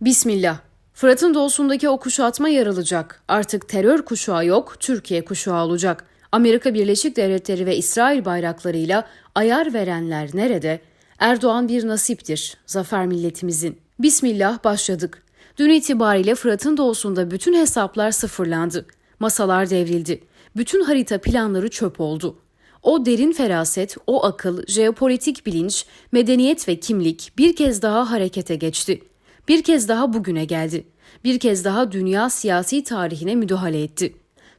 Bismillah. Fırat'ın doğusundaki o kuşatma yarılacak. Artık terör kuşağı yok, Türkiye kuşağı olacak. Amerika Birleşik Devletleri ve İsrail bayraklarıyla ayar verenler nerede? Erdoğan bir nasiptir, zafer milletimizin. Bismillah başladık. Dün itibariyle Fırat'ın doğusunda bütün hesaplar sıfırlandı. Masalar devrildi. Bütün harita planları çöp oldu. O derin feraset, o akıl, jeopolitik bilinç, medeniyet ve kimlik bir kez daha harekete geçti. Bir kez daha bugüne geldi. Bir kez daha dünya siyasi tarihine müdahale etti.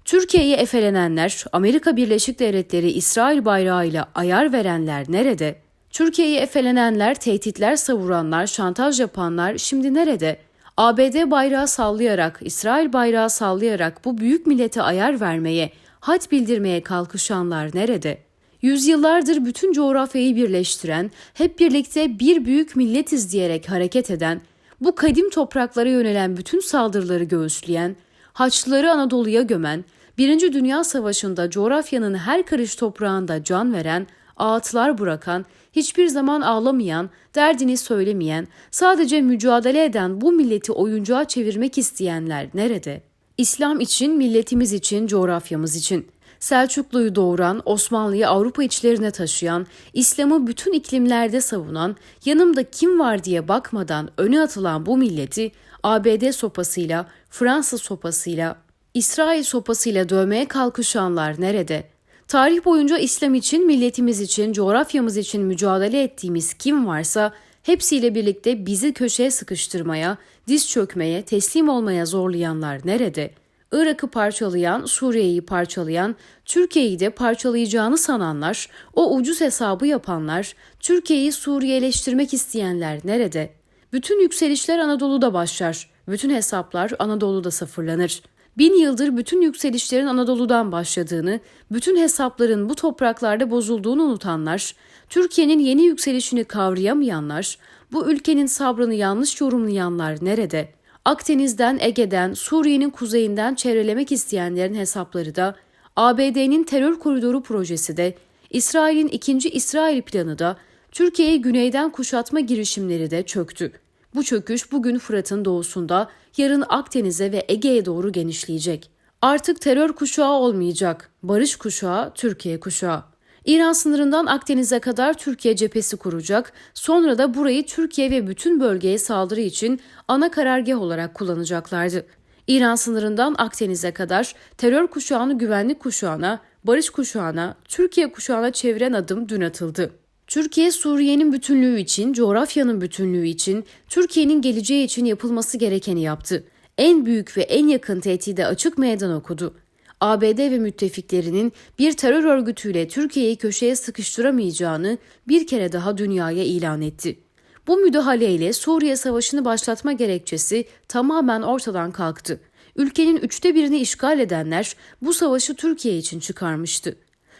Türkiye'yi efelenenler, Amerika Birleşik Devletleri İsrail bayrağıyla ayar verenler nerede? Türkiye'yi efelenenler, tehditler savuranlar, şantaj yapanlar şimdi nerede? ABD bayrağı sallayarak, İsrail bayrağı sallayarak bu büyük millete ayar vermeye, had bildirmeye kalkışanlar nerede? Yüzyıllardır bütün coğrafyayı birleştiren, hep birlikte bir büyük milletiz diyerek hareket eden, bu kadim topraklara yönelen bütün saldırıları göğüsleyen, Haçlıları Anadolu'ya gömen, Birinci Dünya Savaşı'nda coğrafyanın her karış toprağında can veren, ağıtlar bırakan, hiçbir zaman ağlamayan, derdini söylemeyen, sadece mücadele eden bu milleti oyuncağa çevirmek isteyenler nerede? İslam için, milletimiz için, coğrafyamız için. Selçuklu'yu doğuran, Osmanlı'yı Avrupa içlerine taşıyan, İslam'ı bütün iklimlerde savunan, yanımda kim var diye bakmadan öne atılan bu milleti ABD sopasıyla, Fransız sopasıyla, İsrail sopasıyla dövmeye kalkışanlar nerede? Tarih boyunca İslam için, milletimiz için, coğrafyamız için mücadele ettiğimiz kim varsa hepsiyle birlikte bizi köşeye sıkıştırmaya, diz çökmeye, teslim olmaya zorlayanlar nerede? Irak'ı parçalayan, Suriye'yi parçalayan, Türkiye'yi de parçalayacağını sananlar, o ucuz hesabı yapanlar, Türkiye'yi Suriyeleştirmek isteyenler nerede? Bütün yükselişler Anadolu'da başlar. Bütün hesaplar Anadolu'da sıfırlanır. Bin yıldır bütün yükselişlerin Anadolu'dan başladığını, bütün hesapların bu topraklarda bozulduğunu unutanlar, Türkiye'nin yeni yükselişini kavrayamayanlar, bu ülkenin sabrını yanlış yorumlayanlar nerede? Akdeniz'den, Ege'den, Suriye'nin kuzeyinden çevrelemek isteyenlerin hesapları da, ABD'nin terör koridoru projesi de, İsrail'in ikinci İsrail planı da, Türkiye'yi güneyden kuşatma girişimleri de çöktü. Bu çöküş bugün Fırat'ın doğusunda, yarın Akdeniz'e ve Ege'ye doğru genişleyecek. Artık terör kuşağı olmayacak, barış kuşağı, Türkiye kuşağı. İran sınırından Akdeniz'e kadar Türkiye cephesi kuracak, sonra da burayı Türkiye ve bütün bölgeye saldırı için ana karargah olarak kullanacaklardı. İran sınırından Akdeniz'e kadar terör kuşağını güvenlik kuşağına, barış kuşağına, Türkiye kuşağına çeviren adım dün atıldı. Türkiye Suriye'nin bütünlüğü için, coğrafyanın bütünlüğü için, Türkiye'nin geleceği için yapılması gerekeni yaptı. En büyük ve en yakın tehdide açık meydan okudu. ABD ve müttefiklerinin bir terör örgütüyle Türkiye'yi köşeye sıkıştıramayacağını bir kere daha dünyaya ilan etti. Bu müdahaleyle Suriye Savaşı'nı başlatma gerekçesi tamamen ortadan kalktı. Ülkenin üçte birini işgal edenler bu savaşı Türkiye için çıkarmıştı.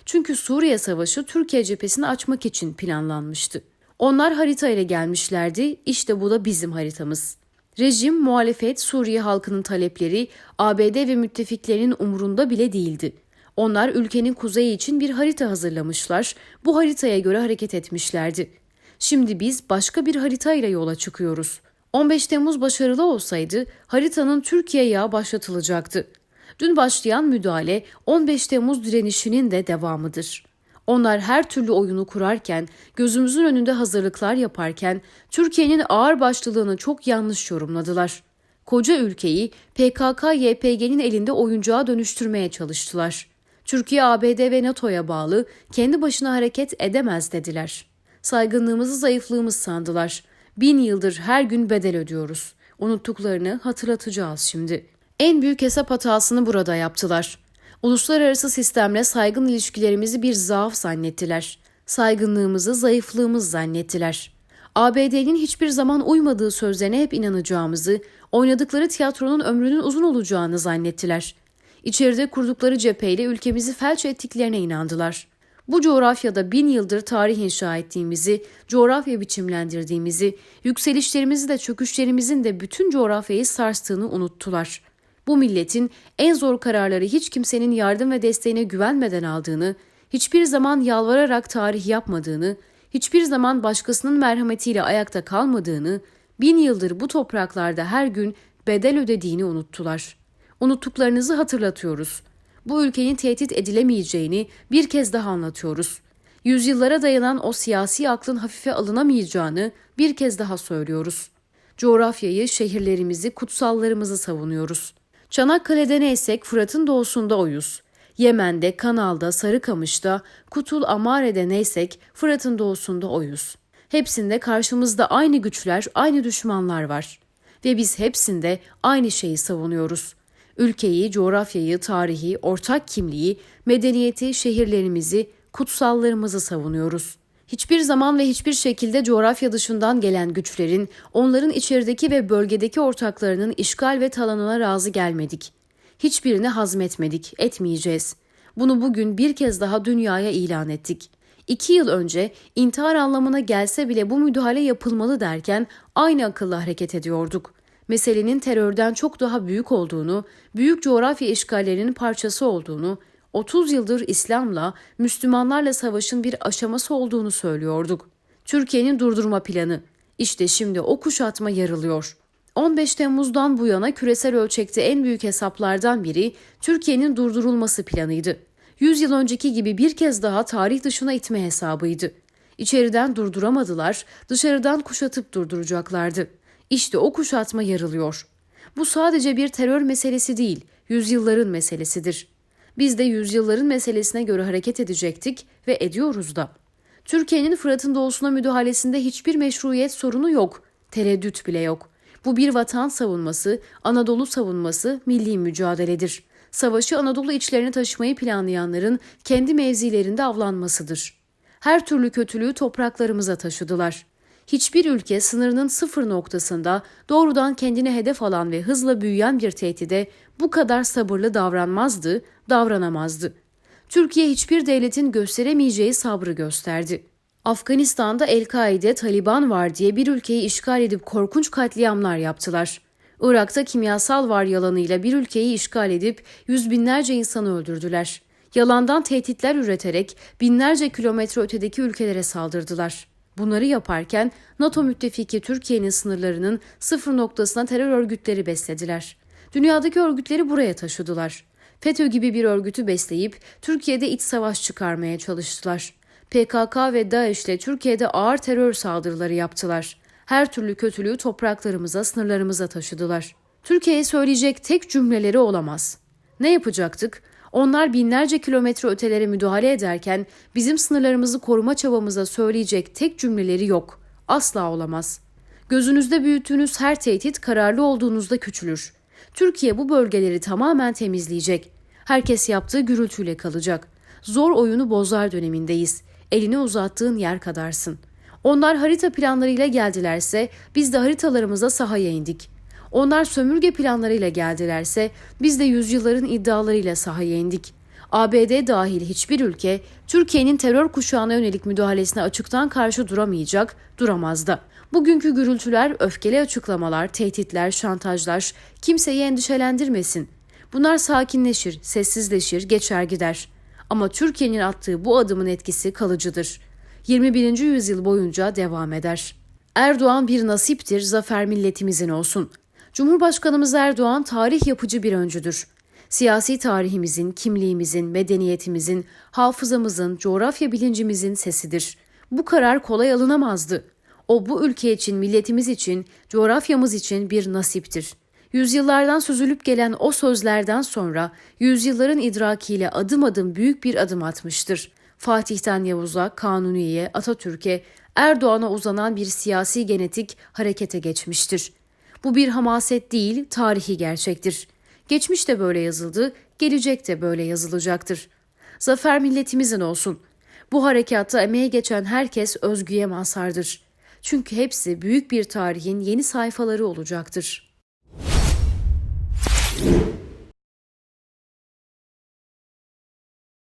Çünkü Suriye Savaşı Türkiye cephesini açmak için planlanmıştı. Onlar harita ile gelmişlerdi, işte bu da bizim haritamız. Rejim, muhalefet, Suriye halkının talepleri ABD ve müttefiklerinin umurunda bile değildi. Onlar ülkenin kuzeyi için bir harita hazırlamışlar, bu haritaya göre hareket etmişlerdi. Şimdi biz başka bir haritayla yola çıkıyoruz. 15 Temmuz başarılı olsaydı haritanın Türkiye yağı başlatılacaktı. Dün başlayan müdahale 15 Temmuz direnişinin de devamıdır. Onlar her türlü oyunu kurarken, gözümüzün önünde hazırlıklar yaparken Türkiye'nin ağır başlılığını çok yanlış yorumladılar. Koca ülkeyi PKK-YPG'nin elinde oyuncağa dönüştürmeye çalıştılar. Türkiye ABD ve NATO'ya bağlı, kendi başına hareket edemez dediler. Saygınlığımızı zayıflığımız sandılar. Bin yıldır her gün bedel ödüyoruz. Unuttuklarını hatırlatacağız şimdi. En büyük hesap hatasını burada yaptılar. Uluslararası sistemle saygın ilişkilerimizi bir zaaf zannettiler. Saygınlığımızı zayıflığımız zannettiler. ABD'nin hiçbir zaman uymadığı sözlerine hep inanacağımızı, oynadıkları tiyatronun ömrünün uzun olacağını zannettiler. İçeride kurdukları cepheyle ülkemizi felç ettiklerine inandılar. Bu coğrafyada bin yıldır tarih inşa ettiğimizi, coğrafya biçimlendirdiğimizi, yükselişlerimizi de çöküşlerimizin de bütün coğrafyayı sarstığını unuttular.'' Bu milletin en zor kararları hiç kimsenin yardım ve desteğine güvenmeden aldığını, hiçbir zaman yalvararak tarih yapmadığını, hiçbir zaman başkasının merhametiyle ayakta kalmadığını, bin yıldır bu topraklarda her gün bedel ödediğini unuttular. Unuttuklarınızı hatırlatıyoruz. Bu ülkenin tehdit edilemeyeceğini bir kez daha anlatıyoruz. Yüzyıllara dayanan o siyasi aklın hafife alınamayacağını bir kez daha söylüyoruz. Coğrafyayı, şehirlerimizi, kutsallarımızı savunuyoruz. Çanakkale'de neysek Fırat'ın doğusunda oyuz. Yemen'de, Kanal'da, Sarıkamış'ta, Kutul Amare'de neysek Fırat'ın doğusunda oyuz. Hepsinde karşımızda aynı güçler, aynı düşmanlar var. Ve biz hepsinde aynı şeyi savunuyoruz. Ülkeyi, coğrafyayı, tarihi, ortak kimliği, medeniyeti, şehirlerimizi, kutsallarımızı savunuyoruz. Hiçbir zaman ve hiçbir şekilde coğrafya dışından gelen güçlerin, onların içerideki ve bölgedeki ortaklarının işgal ve talanına razı gelmedik. Hiçbirini hazmetmedik, etmeyeceğiz. Bunu bugün bir kez daha dünyaya ilan ettik. İki yıl önce intihar anlamına gelse bile bu müdahale yapılmalı derken aynı akılla hareket ediyorduk. Meselenin terörden çok daha büyük olduğunu, büyük coğrafya işgallerinin parçası olduğunu, 30 yıldır İslam'la, Müslümanlarla savaşın bir aşaması olduğunu söylüyorduk. Türkiye'nin durdurma planı. İşte şimdi o kuşatma yarılıyor. 15 Temmuz'dan bu yana küresel ölçekte en büyük hesaplardan biri Türkiye'nin durdurulması planıydı. 100 yıl önceki gibi bir kez daha tarih dışına itme hesabıydı. İçeriden durduramadılar, dışarıdan kuşatıp durduracaklardı. İşte o kuşatma yarılıyor. Bu sadece bir terör meselesi değil, yüzyılların meselesidir. Biz de yüzyılların meselesine göre hareket edecektik ve ediyoruz da. Türkiye'nin Fırat'ın doğusuna müdahalesinde hiçbir meşruiyet sorunu yok, tereddüt bile yok. Bu bir vatan savunması, Anadolu savunması, milli mücadeledir. Savaşı Anadolu içlerine taşımayı planlayanların kendi mevzilerinde avlanmasıdır. Her türlü kötülüğü topraklarımıza taşıdılar. Hiçbir ülke sınırının sıfır noktasında doğrudan kendine hedef alan ve hızla büyüyen bir tehdide bu kadar sabırlı davranmazdı, davranamazdı. Türkiye hiçbir devletin gösteremeyeceği sabrı gösterdi. Afganistan'da El-Kaide, Taliban var diye bir ülkeyi işgal edip korkunç katliamlar yaptılar. Irak'ta kimyasal var yalanıyla bir ülkeyi işgal edip yüz binlerce insanı öldürdüler. Yalandan tehditler üreterek binlerce kilometre ötedeki ülkelere saldırdılar. Bunları yaparken NATO müttefiki Türkiye'nin sınırlarının sıfır noktasına terör örgütleri beslediler. Dünyadaki örgütleri buraya taşıdılar. FETÖ gibi bir örgütü besleyip Türkiye'de iç savaş çıkarmaya çalıştılar. PKK ve DAEŞ ile Türkiye'de ağır terör saldırıları yaptılar. Her türlü kötülüğü topraklarımıza, sınırlarımıza taşıdılar. Türkiye'ye söyleyecek tek cümleleri olamaz. Ne yapacaktık? Onlar binlerce kilometre ötelere müdahale ederken bizim sınırlarımızı koruma çabamıza söyleyecek tek cümleleri yok. Asla olamaz. Gözünüzde büyüttüğünüz her tehdit kararlı olduğunuzda küçülür. Türkiye bu bölgeleri tamamen temizleyecek. Herkes yaptığı gürültüyle kalacak. Zor oyunu bozar dönemindeyiz. Elini uzattığın yer kadarsın. Onlar harita planlarıyla geldilerse biz de haritalarımıza sahaya indik. Onlar sömürge planlarıyla geldilerse biz de yüzyılların iddialarıyla sahaya indik. ABD dahil hiçbir ülke Türkiye'nin terör kuşağına yönelik müdahalesine açıktan karşı duramayacak, duramaz da. Bugünkü gürültüler, öfkeli açıklamalar, tehditler, şantajlar kimseyi endişelendirmesin. Bunlar sakinleşir, sessizleşir, geçer gider. Ama Türkiye'nin attığı bu adımın etkisi kalıcıdır. 21. yüzyıl boyunca devam eder. Erdoğan bir nasiptir, zafer milletimizin olsun. Cumhurbaşkanımız Erdoğan tarih yapıcı bir öncüdür. Siyasi tarihimizin, kimliğimizin, medeniyetimizin, hafızamızın, coğrafya bilincimizin sesidir. Bu karar kolay alınamazdı. O bu ülke için, milletimiz için, coğrafyamız için bir nasiptir. Yüzyıllardan süzülüp gelen o sözlerden sonra yüzyılların idrakiyle adım adım büyük bir adım atmıştır. Fatih'ten Yavuz'a, Kanuni'ye, Atatürk'e, Erdoğan'a uzanan bir siyasi genetik harekete geçmiştir. Bu bir hamaset değil, tarihi gerçektir. Geçmiş de böyle yazıldı, gelecek de böyle yazılacaktır. Zafer milletimizin olsun. Bu harekatta emeğe geçen herkes özgüye mazhardır. Çünkü hepsi büyük bir tarihin yeni sayfaları olacaktır.''